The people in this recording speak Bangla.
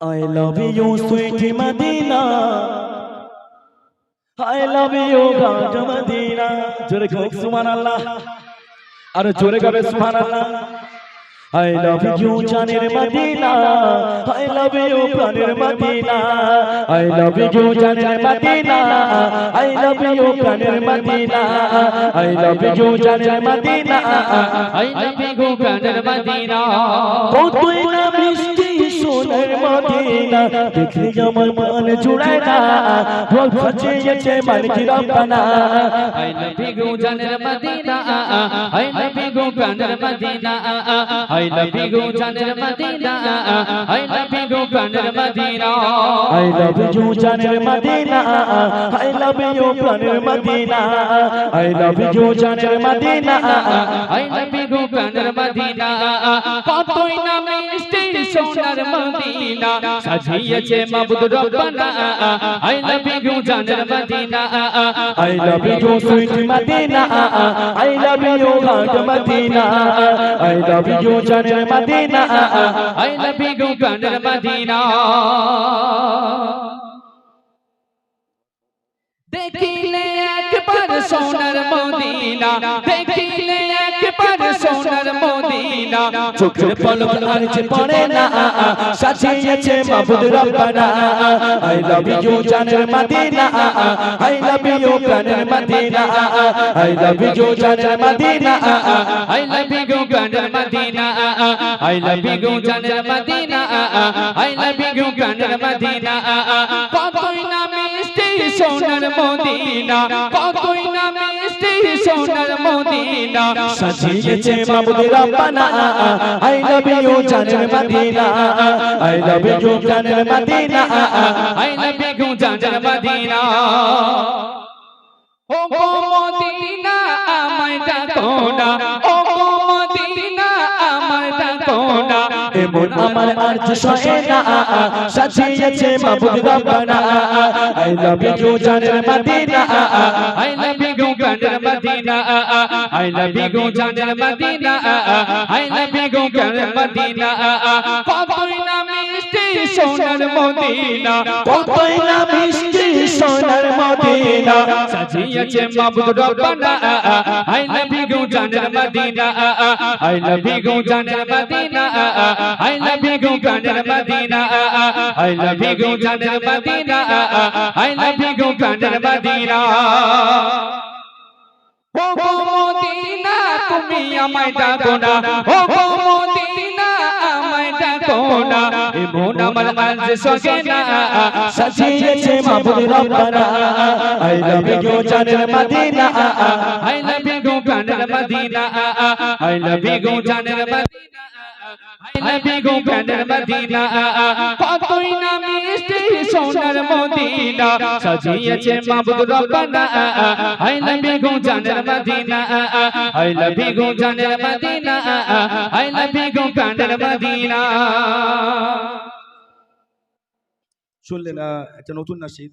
I love you, sweet Medina. I love you, God Medina. জোরে হোক সুবহানাল্লাহ আর জোরে গাবে সুবহানাল্লাহ I love you, জানের মদিনা I love you, প্রাণের মদিনা I love you, জানের মদিনা I love you, প্রাণের মদিনা I love you, জানের মদিনা I love you, প্রাণের মদিনা কতই না মিষ্টি সোনার মদিনা। দেখলে আমার মন জুড়ায় না ভোগ ফাঁচিয়েছে মালিক রব্বানা I love you, জানের মদিনা you, প্রাণের মদিনা I love you, জানের মদিনা I love you, প্রাণের মদিনা। I love you জানের মদিনা I love you প্রাণের মদিনা I love you জানের মদিনা I love you, প্রাণের মদিনা। কতই না মিষ্টি সোনার মদিনা সাজিয়েছে মাবুদ রব্বানা। I love you, জানের Medina. I love you sweet Medina I love you ঘাট মদিনা। I love you জানের মদিনা I love you, প্রাণের মদিনা। দেখিলে একবার সোনার মদিনা দেখিলে একবার সোনার মদিনা চোখের পলক আর যে পড়ে না সাজিয়েছে মাবুদ রব্বানা I love you জানের মদিনা I love you প্রাণের মদিনা I love you জানের মদিনা I love you, প্রাণের মদিনা I love you, জানের মদিনা I love you, প্রাণের মদিনা কতই না মিষ্টি সোনার মদিনা কতই না সোনার মদিনা সাজিয়েছে মাবুদ রব্বানা। I love you জানের মদিনা I love you জানের মদিনা I love you, জানের মদিনা। ও এমন আমার আর সহে না। সাজিয়েছে মাবুদ রব্বানা I love you জানের মদিনা। I love you, প্রাণের মদিনা। I love you, জানের মদিনা। I love you, প্রাণের মদিনা। কতই না মিষ্টি সোনার মদিনা। কতই না মিষ্টি সোনার মদিনা। সাজিয়েছে মাবুদ রব্বানা I love you, জানের মদিনা I love you, জানের মদিনা I love you, প্রাণের মদিনা I love you, জানের মদিনা I love you, প্রাণের মদিনা ও গো মদিনা তুমি আমায় ডাকো না ও গো মদিনা আমায় ডাকো না এমন আমার আজ সগে না সাজিয়েছে মাবুদ রব্বানা I love you জানের মদিনা মদিনা I love you, জানের মদিনা I love you, প্রাণের মদিনা কতই না মিষ্টি সোনার মদিনা সাজিয়েছে মাবুদ রব্বানা I love you, জানের মদিনা I love you, জানের মদিনা I love you, প্রাণের মদিনা শুনলেন একটা নতুন নাসিদ